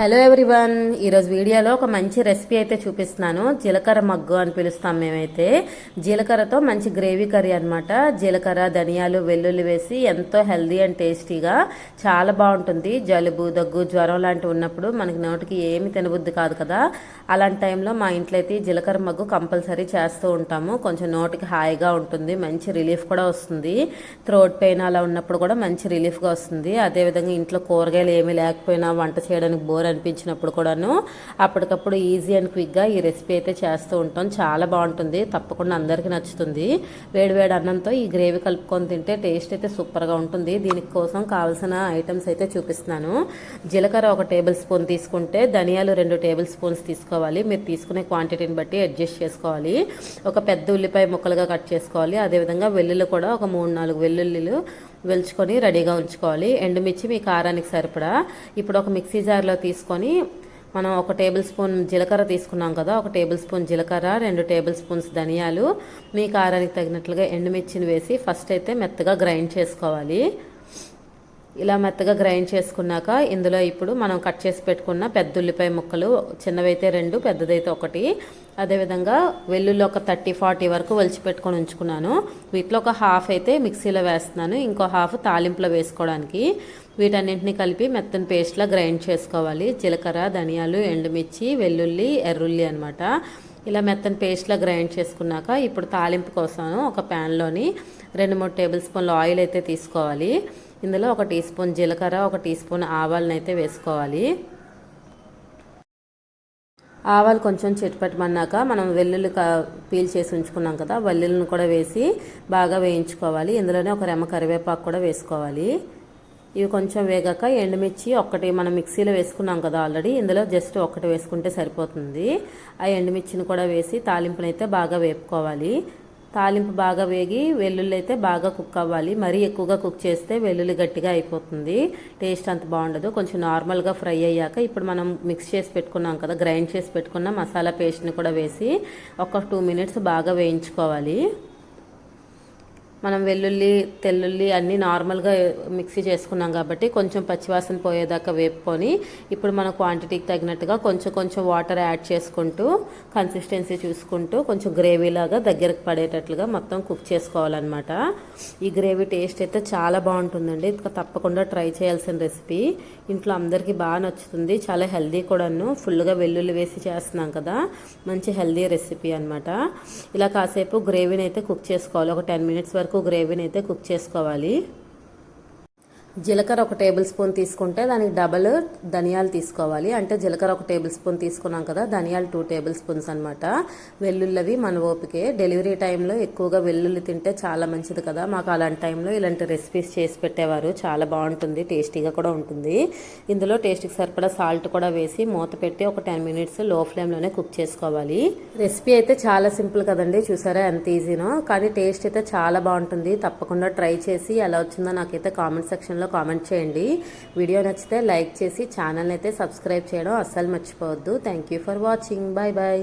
Hello everyone ఈరోజు వీడియోలో ఒక మంచి రెసిపీ అయితే చూపిస్తున్నాను. జీలకర్ర మగ్గు అని పిలుస్తాం మేమైతే. జీలకర్రతో మంచి గ్రేవీ కర్రీ అనమాట జీలకర్ర ధనియాలు వెల్లుల్లి వేసి ఎంతో హెల్దీ అండ్ టేస్టీగా చాలా బాగుంటుంది. జలుబు దగ్గు జ్వరం లాంటివి ఉన్నప్పుడు మనకి నోటికి ఏమి తినబుద్ధి కాదు కదా. అలాంటి టైంలో మా ఇంట్లో అయితే జీలకర్ర మగ్గు కంపల్సరీ చేస్తూ ఉంటాము. కొంచెం నోటికి హాయిగా ఉంటుంది. మంచి రిలీఫ్ కూడా వస్తుంది. థ్రోట్ పెయిన్ అలా ఉన్నప్పుడు కూడా మంచి రిలీఫ్గా వస్తుంది. అదేవిధంగా ఇంట్లో కూరగాయలు ఏమీ లేకపోయినా వంట చేయడానికి బోర్ అనిపించినప్పుడు కూడాను అప్పటికప్పుడు ఈజీ అండ్ క్విక్గా ఈ రెసిపీ అయితే చేస్తూ ఉంటాం. చాలా బాగుంటుంది. తప్పకుండా అందరికీ నచ్చుతుంది. వేడివేడి అన్నంతో ఈ గ్రేవీ కలుపుకొని తింటే టేస్ట్ అయితే సూపర్గా ఉంటుంది. దీనికోసం కావాల్సిన ఐటమ్స్ అయితే చూపిస్తున్నాను. జీలకర్ర ఒక టేబుల్ స్పూన్ తీసుకుంటే ధనియాలు రెండు టేబుల్ స్పూన్స్ తీసుకోవాలి. మీరు తీసుకునే క్వాంటిటీని బట్టి అడ్జస్ట్ చేసుకోవాలి. ఒక పెద్ద ఉల్లిపాయ ముక్కలుగా కట్ చేసుకోవాలి. అదేవిధంగా వెల్లుల్లి కూడా ఒక మూడు నాలుగు వెల్లుల్లిలు వెల్చుకొని రెడీగా ఉంచుకోవాలి. ఎండుమిర్చి మీ కారానికి సరిపడా. ఇప్పుడు ఒక మిక్సీ జార్లో తీసుకొని మనం ఒక టేబుల్ స్పూన్ జీలకర్ర తీసుకున్నాం కదా ఒక టేబుల్ స్పూన్ జీలకర్ర రెండు టేబుల్ స్పూన్స్ ధనియాలు మీ కారానికి తగినట్లుగా ఎండుమిర్చిని వేసి ఫస్ట్ అయితే మెత్తగా గ్రైండ్ చేసుకోవాలి. ఇలా మెత్తగా గ్రైండ్ చేసుకున్నాక ఇందులో ఇప్పుడు మనం కట్ చేసి పెట్టుకున్న పెద్ద ఉల్లిపాయ ముక్కలు చిన్నవైతే రెండు పెద్దదైతే ఒకటి. అదేవిధంగా వెల్లుల్లి ఒక థర్టీ ఫార్టీ వరకు ఒలిచి పెట్టుకొని ఉంచుకున్నాను. వీటిలో ఒక హాఫ్ అయితే మిక్సీలో వేస్తున్నాను. ఇంకో హాఫ్ తాలింపులో వేసుకోవడానికి. వీటన్నింటినీ కలిపి మెత్తని పేస్ట్లా గ్రైండ్ చేసుకోవాలి. జీలకర్ర ధనియాలు ఎండుమిర్చి వెల్లుల్లి ఎర్రుల్లి అనమాట ఇలా మెత్తని పేస్ట్లా గ్రైండ్ చేసుకున్నాక ఇప్పుడు తాలింపు కోసం ఒక ప్యాన్లోని రెండు మూడు టేబుల్ స్పూన్లు ఆయిల్ అయితే తీసుకోవాలి. ఇందులో ఒక టీ స్పూన్ జీలకర్ర ఒక టీ స్పూన్ ఆవాలను అయితే వేసుకోవాలి. ఆవాలు కొంచెం చిట్టుపెట్టమన్నాక మనం వెల్లుల్లి పీల్ చేసి ఉంచుకున్నాం కదా వెల్లుల్లిని కూడా వేసి బాగా వేయించుకోవాలి. ఇందులోనే ఒక రెమ్మ కరివేపాకు కూడా వేసుకోవాలి. ఇవి కొంచెం వేగాక ఎండుమిర్చి ఒక్కటి మనం మిక్సీలో వేసుకున్నాం కదా ఆల్రెడీ ఇందులో జస్ట్ ఒక్కటి వేసుకుంటే సరిపోతుంది. ఆ ఎండుమిర్చిని కూడా వేసి తాలింపునైతే బాగా వేపుకోవాలి. తాలింపు బాగా వేగి వెల్లుల్లి అయితే బాగా కుక్ అవ్వాలి. మరీ ఎక్కువగా కుక్ చేస్తే వెల్లుల్లి గట్టిగా అయిపోతుంది. టేస్ట్ అంత బాగుండదు. కొంచెం నార్మల్గా ఫ్రై అయ్యాక ఇప్పుడు మనం మిక్స్ చేసి పెట్టుకున్నాం కదా గ్రైండ్ చేసి పెట్టుకున్న మసాలా పేస్ట్ని కూడా వేసి ఒక టూ మినిట్స్ బాగా వేయించుకోవాలి. మనం వెల్లుల్లి తెల్లుల్లి అన్నీ నార్మల్గా మిక్సీ చేసుకున్నాం కాబట్టి కొంచెం పచ్చివాసన పోయేదాకా వేపుకొని ఇప్పుడు మన క్వాంటిటీకి తగినట్టుగా కొంచెం కొంచెం వాటర్ యాడ్ చేసుకుంటూ కన్సిస్టెన్సీ చూసుకుంటూ కొంచెం గ్రేవీ లాగా దగ్గరకు పడేటట్లుగా మొత్తం కుక్ చేసుకోవాలన్నమాట. ఈ గ్రేవీ టేస్ట్ అయితే చాలా బాగుంటుందండి. తప్పకుండా ట్రై చేయాల్సిన రెసిపీ ఇంట్లో అందరికీ బాగా నచ్చుతుంది. చాలా హెల్దీ కూడాను. ఫుల్గా వెల్లుల్లి వేసి చేస్తున్నాం కదా. మంచి హెల్దీ రెసిపీ అనమాట ఇలా కాసేపు గ్రేవీని అయితే కుక్ చేసుకోవాలి. ఒక టెన్ మినిట్స్ వరకు వరకు గ్రేవీని అయితే కుక్ చేసుకోవాలి. జీలకర్ర ఒక టేబుల్ స్పూన్ తీసుకుంటే దానికి డబల్ ధనియాలు తీసుకోవాలి. అంటే జీలకర్ర ఒక టేబుల్ స్పూన్ తీసుకున్నాం కదా ధనియాలు టూ టేబుల్ స్పూన్స్ అనమాట వెల్లుల్లవి మన ఓపికే. డెలివరీ టైంలో ఎక్కువగా వెల్లుల్లి తింటే చాలా మంచిది కదా. మాకు అలాంటి టైంలో ఇలాంటి రెసిపీస్ చేసి పెట్టేవారు. చాలా బాగుంటుంది టేస్టీగా కూడా ఉంటుంది. ఇందులో టేస్ట్కి సరిపడా సాల్ట్ కూడా వేసి మూత పెట్టి ఒక టెన్ మినిట్స్లో ఫ్లేమ్లోనే కుక్ చేసుకోవాలి. రెసిపీ అయితే చాలా సింపుల్ కదండి చూసారా? ఎంత ఈజీనో. కానీ టేస్ట్ అయితే చాలా బాగుంటుంది. తప్పకుండా ట్రై చేసి ఎలా వచ్చిందో నాకైతే కామెంట్ సెక్షన్లో కామెంట్ చేయండి. వీడియో నచ్చితే లైక్ చేసి ఛానల్ అయితే సబ్స్క్రైబ్ చేయడం అస్సలు మర్చిపోవద్దు. Thank you for watching bye bye